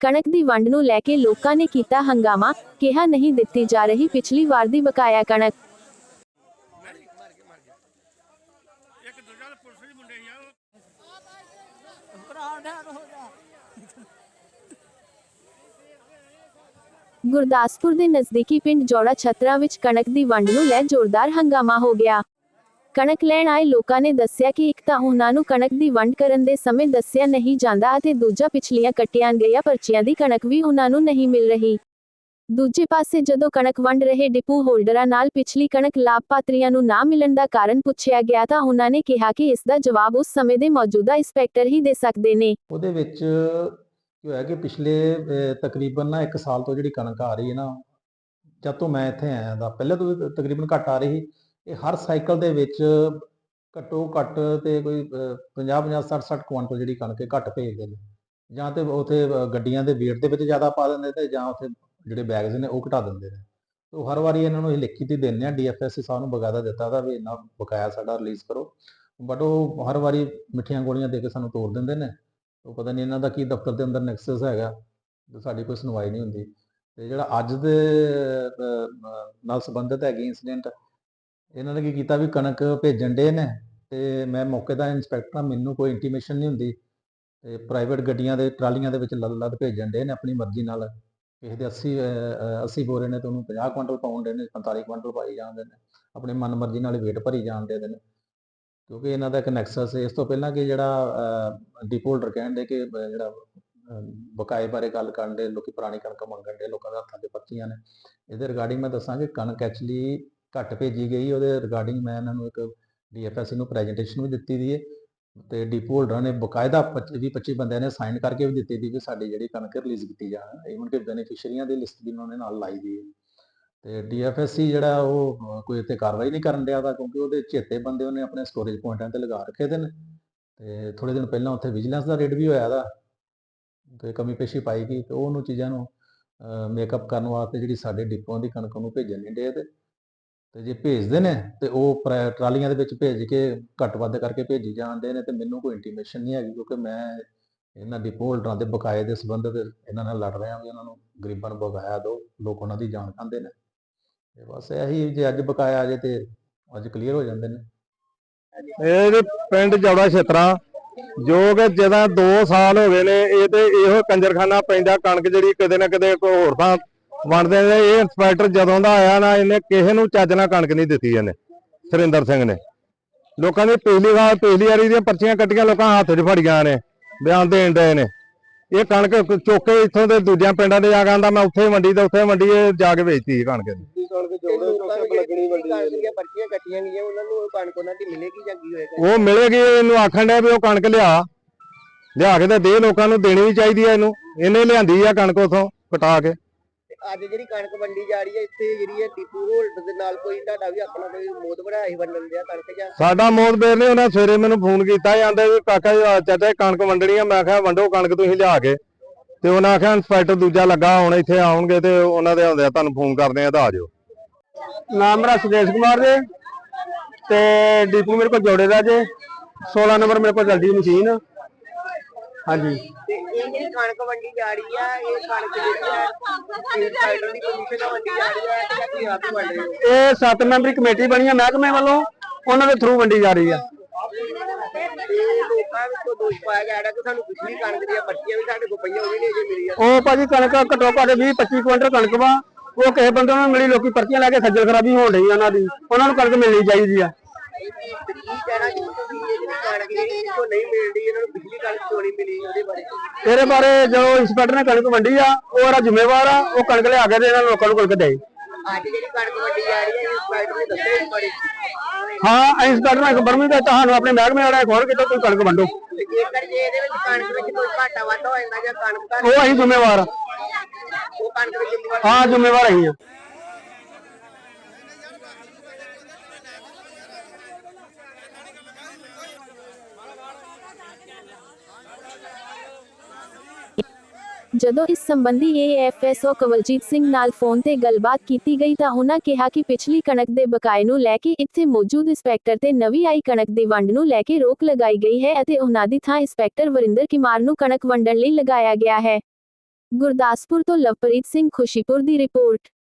ਕਣਕ ਦੀ ਵੰਡ ਨੂੰ ਲੈ ਕੇ ਲੋਕਾਂ ਨੇ ਕੀਤਾ ਹੰਗਾਮਾ, ਕਿਹਾ ਨਹੀਂ ਦਿੱਤੀ ਜਾ ਰਹੀ ਪਿਛਲੀ ਵਾਰ ਦੀ ਬਕਾਇਆ ਕਣਕ। ਗੁਰਦਾਸਪੁਰ ਦੇ ਨਜ਼ਦੀਕੀ ਪਿੰਡ ਜੋੜਾ ਛਤਰਾ ਵਿੱਚ ਕਣਕ ਦੀ ਵੰਡ ਨੂੰ ਲੈ ਜ਼ੋਰਦਾਰ ਹੰਗਾਮਾ ਹੋ ਗਿਆ। ਕਣਕ ਲੈਣ ਆਏ ਲੋਕਾਂ ਨੇ ਦੱਸਿਆ ਕਿ ਇੱਕ ਤਾਂ ਉਹਨਾਂ ਨੂੰ ਕਣਕ ਦੀ ਵੰਡ ਕਰਨ ਦੇ ਸਮੇਂ ਦੱਸਿਆ ਨਹੀਂ ਜਾਂਦਾ ਅਤੇ ਦੂਜਾ ਪਿਛਲੀਆਂ ਕੱਟੀਆਂ ਗਈਆਂ ਪਰਚੀਆਂ ਦੀ ਕਣਕ ਵੀ ਉਹਨਾਂ ਨੂੰ ਨਹੀਂ ਮਿਲ ਰਹੀ। ਦੂਜੇ ਪਾਸੇ ਜਦੋਂ ਕਣਕ ਵੰਡ ਰਹੇ ਡਿਪੂ ਹੋਲਡਰਾਂ ਨਾਲ ਪਿਛਲੀ ਕਣਕ ਲਾਭਪਾਤਰੀਆਂ ਨੂੰ ਨਾ ਮਿਲਣ ਦਾ ਕਾਰਨ ਪੁੱਛਿਆ ਗਿਆ ਤਾਂ ਉਹਨਾਂ ਨੇ ਕਿਹਾ ਕਿ ਇਸ ਦਾ ਜਵਾਬ ਉਸ ਸਮੇਂ ਦੇ ਮੌਜੂਦਾ ਇੰਸਪੈਕਟਰ ਹੀ ਦੇ ਸਕਦੇ ਨੇ। ਉਹਦੇ ਵਿੱਚ ਕੀ ਹੋਇਆ ਕਿ ਪਿਛਲੇ ਤਕਰੀਬਨ ਨਾ 1 ਸਾਲ ਤੋਂ ਜਿਹੜੀ ਕਣਕ ਆ ਰਹੀ ਹੈ ਨਾ, ਜਦ ਤੋਂ ਮੈਂ ਇੱਥੇ ਆਇਆ ਦਾ, ਪਹਿਲੇ ਤੋਂ ਤਕਰੀਬਨ ਘੱਟ ਆ ਰਹੀ ਇਹ ਹਰ ਸਾਈਕਲ ਦੇ ਵਿੱਚ ਘੱਟੋ ਘੱਟ ਤੇ ਕੋਈ 50 50 60 60 ਕੁਆਂਟਲ ਜਿਹੜੀ ਕਣਕ ਹੈ ਘੱਟ ਭੇਜਦੇ ਨੇ। ਜਾਂ ਤੇ ਉਥੇ ਗੱਡੀਆਂ ਦੇ weight ਦੇ ਵਿੱਚ ਜ਼ਿਆਦਾ ਪਾ ਦਿੰਦੇ ਤੇ ਜਾਂ ਉਥੇ ਜਿਹੜੇ ਬੈਗਸ ਨੇ ਉਹ ਘਟਾ ਦਿੰਦੇ ਨੇ। ਤੋ ਹਰ ਵਾਰੀ ਇਹਨਾਂ ਨੂੰ ਇਹ ਲਿਖੀ ਤੇ ਦਿੰਦੇ ਆ ਡੀਐਫਐਸਸੀ ਸਾਹਿਬ ਨੂੰ ਬਕਾਇਦਾ ਦਿੱਤਾ ਦਾ ਵੀ ਇੰਨਾ ਬਕਾਇਆ ਸਾਡਾ ਰਿਲੀਜ਼ ਕਰੋ। ਬਟ ਉਹ ਹਰ ਵਾਰੀ ਮਿੱਠੀਆਂ ਗੋਲੀਆਂ ਦੇ ਕੇ ਸਾਨੂੰ ਤੋੜ ਦਿੰਦੇ ਨੇ। ਉਹ ਪਤਾ ਨਹੀਂ ਇਹਨਾਂ ਦਾ ਕੀ ਦਫ਼ਤਰ ਦੇ ਅੰਦਰ ਨੈਕਸਸ ਹੈਗਾ, ਤੇ ਸਾਡੀ ਕੋਈ ਸੁਣਵਾਈ ਨਹੀਂ ਹੁੰਦੀ। ਤੇ ਜਿਹੜਾ ਅੱਜ ਦੇ ਨਾਲ ਸੰਬੰਧਿਤ ਹੈਗੀ ਇਨਸੀਡੈਂਟ ਇਹਨਾਂ ਨੇ ਕੀ ਕੀਤਾ ਵੀ ਕਣਕ ਭੇਜਣ ਦੇ ਨੇ ਤੇ ਮੈਂ ਮੌਕੇ ਦਾ ਇੰਸਪੈਕਟਰ ਮੈਨੂੰ ਕੋਈ ਇੰਟੀਮੇਸ਼ਨ ਨਹੀਂ ਹੁੰਦੀ ਤੇ ਪ੍ਰਾਈਵੇਟ ਗੱਡੀਆਂ ਦੇ ਟਰਾਲੀਆਂ ਦੇ ਵਿੱਚ ਲੱਦ ਲੱਦ ਭੇਜਣ ਦੇ ਨੇ ਆਪਣੀ ਮਰਜ਼ੀ ਨਾਲ। ਕਿਸੇ ਦੇ 80 ਅਹ, 80 ਬੋਰੇ ਨੇ ਤੇ ਉਹਨੂੰ 50 ਕੁਇੰਟਲ ਪਾਉਣ ਦੇ ਨੇ 45 ਕੁਇੰਟਲ ਪਾਈ ਜਾਂਦੇ ਨੇ ਆਪਣੀ ਮਨਮਰਜ਼ੀ ਨਾਲ ਵੇਟ ਭਰੀ ਜਾਂਦੇ ਨੇ। ਕਿਉਂਕਿ ਇਹਨਾਂ ਦਾ ਇੱਕ ਨੈਕਸਸ ਹੈ। ਇਸ ਤੋਂ ਪਹਿਲਾਂ ਕਿ ਜਿਹੜਾ ਡਿਪੋਲਡਰ ਕਹਿਣ ਦੇ ਕਿ ਜਿਹੜਾ ਬਕਾਏ ਬਾਰੇ ਗੱਲ ਕਰਨ ਦੇ ਲੋਕੀ ਪੁਰਾਣੀ ਕਣਕ ਮੰਗਣ ਦੇ ਲੋਕਾਂ ਦੇ ਹੱਥਾਂ 'ਤੇ ਪਰਚੀਆਂ ਨੇ। ਇਹਦੇ ਰਿਗਾਰਡਿੰਗ ਮੈਂ ਦੱਸਾਂ ਕਿ ਕਣਕ ਐਕਚੁਅਲੀ ਘੱਟ ਭੇਜੀ ਗਈ, ਉਹਦੇ ਰਿਗਾਰਡਿੰਗ ਮੈਂ ਇਹਨਾਂ ਨੂੰ ਇੱਕ ਡੀਐਫਐਸਸੀ ਨੂੰ ਪ੍ਰੈਜੈਂਟੇਸ਼ਨ ਵੀ ਦਿੱਤੀ ਦੀ ਹੈ ਤੇ ਡਿਪੋ ਹੋਲਡਰਾਂ ਨੇ ਬਕਾਇਦਾ 25 25 ਬੰਦਿਆਂ ਨੇ ਸਾਈਨ ਕਰਕੇ ਵੀ ਦਿੱਤੀ ਦੀ ਕਿ ਸਾਡੀ ਜਿਹੜੀ ਕਣਕ ਰਿਲੀਜ਼ ਕੀਤੀ ਜਾਣ ਇਵਨ ਕਿ ਬੈਨੀਫੀਸ਼ੀਅਰੀਆਂ ਦੀ ਲਿਸਟ ਵੀ ਉਹਨਾਂ ਨੇ ਨਾਲ ਲਾਈ ਦੀ ਹੈ ਤੇ ਡੀਐਫਐਸਸੀ ਜਿਹੜਾ ਉਹ ਕੋਈ ਇੱਥੇ ਕਾਰਵਾਈ ਨਹੀਂ ਕਰਨ ਡਿਆ ਦਾ ਕਿਉਂਕਿ ਉਹਦੇ ਚੇਤੇ ਬੰਦੇ ਉਹਨੇ ਆਪਣੇ ਸਟੋਰੇਜ ਪੁਆਇੰਟਾਂ ਤੇ ਲਗਾ ਰੱਖੇ ਦੇ ਨੇ, ਤੇ ਥੋੜੇ ਦਿਨ ਪਹਿਲਾਂ ਉੱਥੇ ਵਿਜੀਲੈਂਸ ਦਾ ਰੇਡ ਵੀ ਹੋਇਆ ਦਾ ਤੇ ਕਮੀ ਪੇਸ਼ੀ ਪਾਈ ਗਈ ਤੇ ਉਹਨੂੰ ਚੀਜ਼ਾਂ ਨੂੰ ਮੇਕਅਪ ਕਰਨ ਵਾਸਤੇ ਜਿਹੜੀ ਸਾਡੇ ਡਿਪੂਆਂ ਦੀ ਕਣਕ ਨੂੰ ਭੇਜਣ ਨਹੀਂ ਡੇ ਤੇ ਤੇ ਜੇ ਭੇਜਦੇ ਨੇ ਤੇ ਉਹ ਪ੍ਰਾ- ਟਰਾਲੀਆਂ ਦੇ ਵਿੱਚ ਭੇਜ ਕੇ ਘੱਟ ਵੱਧ ਕਰਕੇ ਭੇਜੀ ਜਾਂਦੇ ਨੇ ਤੇ ਮੈਨੂੰ ਕੋਈ ਇੰਟੀਮੇਸ਼ਨ ਨਹੀਂ ਹੈਗੀ ਕਿਉਂਕਿ ਮੈਂ ਇਹਨਾਂ ਡਿਪੋ ਹੋਲਡਰਾਂ ਦੇ ਬਕਾਏ ਦੇ ਸੰਬੰਧਿਤ ਇਹਨਾਂ ਨਾਲ ਲੜ ਰਿਹਾ ਵੀ ਉਹਨਾਂ ਨੂੰ ਗਰੀਬਾਂ ਨੂੰ ਬਕਾਇਆ ਦਿਓ, ਲੋਕ ਉਹਨਾਂ ਦੀ ਜਾਨ ਖਾਂਦੇ ਨੇ। ਤੇ ਬਸ ਇਹੀ ਜੇ ਅੱਜ ਬਕਾਇਆ ਆ ਜੇ ਤੇ ਅੱਜ ਕਲੀਅਰ ਹੋ ਜਾਂਦੇ ਨੇ। ਇਹ ਜੀ ਪਿੰਡ ਜੌੜਾ ਛਤਰਾ, ਜੋ ਕਿ ਜਿਹਦਾ 2 ਸਾਲ ਹੋ ਗਏ ਨੇ, ਇਹ ਤੇ ਇਹੋ ਕੰਜਰਖਾਨਾ ਪੈਂਦਾ, ਕਣਕ ਜਿਹੜੀ ਕਿਤੇ ਨਾ ਕਿਤੇ ਕੋਈ ਹੋਰ ਥਾਂ ਵੰਡਦੇ ਨੇ ਇਹ ਇੰਸਪੈਕਟਰ ਜਦੋਂ ਦਾ ਆਇਆ ਨਾ ਇਹਨੇ ਕਿਸੇ ਨੂੰ ਚੱਜ ਨਾਲ ਕਣਕ ਨਹੀਂ ਦਿੱਤੀ ਇਹਨੇ ਸੁਰਿੰਦਰ ਸਿੰਘ ਨੇ। ਲੋਕਾਂ ਦੀ ਪਿਛਲੀ ਵਾਰ ਪਿਛਲੀ ਵਾਰੀ ਦੀਆਂ ਪਰਚੀਆਂ ਕੱਟੀਆਂ ਲੋਕਾਂ ਹੱਥ 'ਚ ਫੜੀਆਂ ਨੇ ਬਿਆਨ ਦੇਣ ਡਏ ਨੇ। ਇਹ ਕਣਕ ਚੁੱਕ ਕੇ ਇੱਥੋਂ ਦੇ ਦੂਜਿਆਂ ਪਿੰਡਾਂ ਦੇ ਜਾ ਕੇ ਆਂਦਾ ਮੈਂ ਉੱਥੇ ਮੰਡੀ ਤੇ ਉੱਥੇ ਮੰਡੀ ਇਹ ਜਾ ਕੇ ਵੇਚਤੀ ਕਣਕ ਇਹਦੀ। ਲੱਗਣੀ ਪਰਚੀਆਂ ਕੱਟੀਆਂ ਗਈਆਂ ਉਹਨਾਂ ਨੂੰ ਉਹ ਕਣਕ ਉਹਨਾਂ ਦੀ ਮਿਲੇਗੀ ਜਾਂ ਕੀ ਹੋਏਗਾ? ਉਹ ਮਿਲੇਗੀ ਇਹਨੂੰ ਆਖਣ ਡਿਆ ਵੀ ਉਹ ਕਣਕ ਲਿਆ। ਲਿਆ ਕੇ ਤੇ ਦੇ ਲੋਕਾਂ ਨੂੰ ਦੇਣੀ ਵੀ ਚਾਹੀਦੀ ਆ ਇਹਨੂੰ। ਇਹਨੇ ਲਿਆਂਦੀ ਆ ਕਣਕ ਉਥੋਂ ਕਟਾ ਕੇ। ਅੱਜ ਜਿਹੜੀ ਕਣਕ ਵੰਡੀ ਜਾ ਰਹੀ ਹੈ ਇੱਥੇ ਜਿਹੜੀ ਹੈ ਟੀਪੂ ਹੋਲਡਰ ਦੇ ਨਾਲ ਕੋਈ ਤੁਹਾਡਾ ਵੀ ਆਪਣਾ ਕੋਈ ਮੋਦ ਬਣਾਇਆ ਸੀ ਵੰਡਣ ਦਿਆ ਕਣਕ ਜਾਂ? ਸਾਡਾ ਮੋਦਬੇਰ ਨੇ ਉਹਨਾਂ ਸਵੇਰੇ ਮੈਨੂੰ ਫੋਨ ਕੀਤਾ ਜਾਂਦੇ ਵੀ ਕਾਕਾ ਜੀ ਆਹ ਚਾਚਾ ਜੀ ਕਣਕ ਵੰਡਣੀ ਆ। ਮੈਂ ਕਿਹਾ ਵੰਡੋ ਕਣਕ ਤੁਸੀਂ ਲਿਆ ਕੇ। ਤੇ ਉਹਨਾਂ ਆਖਿਆ ਇੰਸਪੈਕਟਰ ਦੂਜਾ ਲੱਗਾ ਹੁਣ ਇੱਥੇ ਆਉਣਗੇ ਤੇ ਉਹਨਾਂ ਦੇ ਆਉਂਦੇ ਤੁਹਾਨੂੰ ਫੋਨ ਕਰਦੇ ਆ ਤਾਂ ਆ ਜਾਓ ਨਾਮ ਮੇਰਾ ਸੁਦੇਸ਼ ਕੁਮਾਰ ਜੀ ਤੇ ਡੀਪੂ ਮੇਰੇ ਕੋਲ ਜੋੜੇ ਦਾ ਜੇ 16 ਨੰਬਰ ਮੇਰੇ ਕੋਲ ਚੱਲਦੀ ਮਸ਼ੀਨ। ਹਾਂਜੀ। ਤੇ ਇਹ ਜਿਹੜੀ ਕਣਕ ਵੰਡੀ ਜਾ ਰਹੀ ਹੈ ਇਹ ਕਣਕ ਜਿਹੜੀ ਹੈ ਇੰਸਪੈਕਟਰ ਦੀ ਪਰਮਿਸ਼ਨ ਨਾਲ ਵੰਡੀ ਜਾ ਰਹੀ ਹੈ ਜਾਂ ਕੀ ਆਪ ਹੀ ਵੰਡ ਰਹੇ ਹੋ ਇਹ 7 ਮੈਂਬਰੀ ਕਮੇਟੀ ਬਣੀ ਹੈ ਮਹਿਕਮੇ ਵੱਲੋਂ ਉਹਨਾਂ ਦੇ ਥਰੂ ਵੰਡੀ ਜਾ ਰਹੀ ਆ। ਤੇ ਲੋਕਾਂ ਵਿੱਚੋਂ ਦੋਸ਼ ਪਾਇਆ ਗਿਆ ਹੈ ਕਿ ਸਾਨੂੰ ਪਿਛਲੀ ਕਣਕ ਦੀਆਂ ਪਰਚੀਆਂ ਵੀ ਸਾਡੇ ਕੋਲ ਪਈਆਂ ਉਹ ਵੀ ਨਹੀਂ ਅਜੇ ਮਿਲੀਆਂ। ਉਹ ਭਾਜੀ ਕਣਕ ਘੱਟੋ ਘੱਟ 20 25 ਕੁਇੰਟਲ ਕਣਕ ਵਾ ਉਹ ਕਿਸੇ ਬੰਦੇ ਨੂੰ ਮਿਲੀ ਲੋਕੀ ਪਰਚੀਆਂ ਲੈ ਕੇ ਖੱਜਲ ਖਰਾਬੀ ਹੋਣ ਰਹੀ ਉਹਨਾਂ ਦੀ ਉਹਨਾਂ ਨੂੰ ਕਣਕ ਮਿਲਣੀ ਚਾਹੀਦੀ ਆ। ਕੀ ਕਿ ਨਹੀਂ ਮਿਲਦੀ ਇਹਨਾਂ ਨੂੰ ਮਿਲੀ ਉਹਦੇ ਬਾਰੇ ਇਹਦੇ ਬਾਰੇ ਜੋ ਇੰਸਪੈਕਟਰ ਨੇ ਕਣਕ ਵੰਡੀ ਆ ਉਹ ਇਹਦਾ ਜ਼ਿੰਮੇਵਾਰ ਆ ਉਹ ਕਣਕ ਲਿਆ ਕੇ ਤੇ ਇਹਨਾਂ ਲੋਕਾਂ ਨੂੰ ਕਣਕ ਦੇ। ਅੱਜ ਜਿਹੜੀ ਕਣਕ ਵੰਡੀ ਜਾ ਰਹੀ ਹੈ ਇੰਸਪੈਕਟਰ ਨੇ ਦੱਸਿਆ ਇਸ ਬਾਰੇ ਹਾਂ ਇੰਸਪੈਕਟਰ ਨੇ ਖਬਰ ਵੀ ਦਿੱਤਾ ਸਾਨੂੰ ਆਪਣੇ ਮਹਿਕਮੇ ਵਾਲਾ ਖੋਲ ਕੇ ਤੇ ਤੁਸੀਂ ਕਣਕ ਵੰਡੋ। ਜੇਕਰ ਜੇ ਇਹਦੇ ਵਿੱਚ ਕਣਕ ਵਿੱਚ ਕੋਈ ਘਾਟਾ ਵਾਧਾ ਹੋ ਜਾਂਦਾ ਜਾਂ ਕਣਕ ਘੱਟ ਉਹ ਅਸੀਂ ਜ਼ਿੰਮੇਵਾਰ ਆ। ਉਹ ਕਣਕ ਜ਼ਿੰਮੇਵਾਰ ਹਾਂ ਜ਼ਿੰਮੇਵਾਰ ਅਸੀਂ ਆ। ਜਦੋਂ ਇਸ ਸੰਬੰਧੀ ਏਐਫਐਸਓ ਕਵਲਜੀਤ ਸਿੰਘ ਨਾਲ ਫੋਨ ਤੇ ਗੱਲਬਾਤ ਕੀਤੀ ਗਈ ਤਾਂ ਉਹਨਾਂ ਕਿਹਾ ਕਿ ਪਿਛਲੀ ਕਣਕ ਦੇ ਬਕਾਏ ਨੂੰ ਲੈ ਕੇ ਇੱਥੇ ਮੌਜੂਦ ਇੰਸਪੈਕਟਰ ਤੇ ਨਵੀਂ ਆਈ ਕਣਕ ਦੀ ਵੰਡ ਨੂੰ ਲੈ ਕੇ ਰੋਕ ਲਗਾਈ ਗਈ ਹੈ ਅਤੇ ਉਹਨਾਂ ਦੀ ਥਾਂ ਇੰਸਪੈਕਟਰ ਵਰਿੰਦਰ ਕੁਮਾਰ ਨੂੰ ਕਣਕ ਵੰਡਣ ਲਈ ਲਗਾਇਆ ਗਿਆ ਹੈ। ਗੁਰਦਾਸਪੁਰ ਤੋਂ ਲਵਪ੍ਰੀਤ ਸਿੰਘ ਖੁਸ਼ੀਪੁਰ ਦੀ ਰਿਪੋਰਟ।